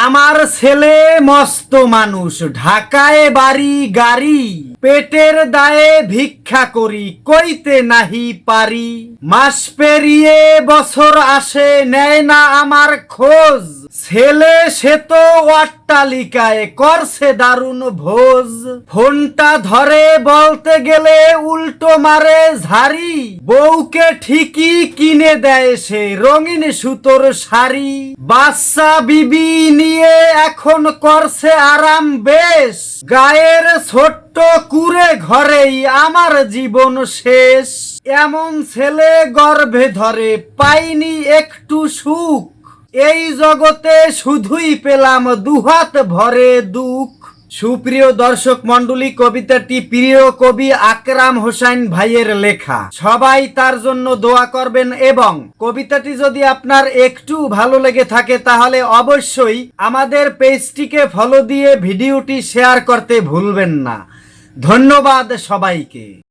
আমার ছেলে মস্ত মানুষ, ঢাকায় বাড়ি, গাড়ি। পেটের দায়ে ভিক্ষা করি, কইতে নাহি পারি। মাস পেরিয়ে বছর আসে, নেয় না আমার খোঁজ। ছেলে সে তো অট্টালিকায় করছে দারুণ ভোজ। ফোনটা ধরে বলতে গেলে উল্টো মারে ঝাড়ি। বউকে ঠিকই কিনে দেয় সে রঙিন সুতোর শাড়ি। বাচ্চা বিবি নিয়ে এখন করছে আরাম বেশ। গায়ের ছোট্ট কুড়ে ঘরেই আমার জীবন শেষ। এমন ছেলে গর্ভে ধরে পাইনি একটু সুখ। এই জগতে শুধুই পেলাম দুহাত ভরে দুঃখ। সুপ্রিয় দর্শক মন্ডলী কবিতাটি প্রিয় কবি আকরাম হোসাইন ভাইয়ের লেখা। সবাই তার জন্য দোয়া করবেন এবং কবিতাটি যদি আপনার একটু ভালো লেগে থাকে তাহলে অবশ্যই আমাদের পেজটিকে ফলো দিয়ে ভিডিওটি শেয়ার করতে ভুলবেন না। ধন্যবাদ সবাইকে।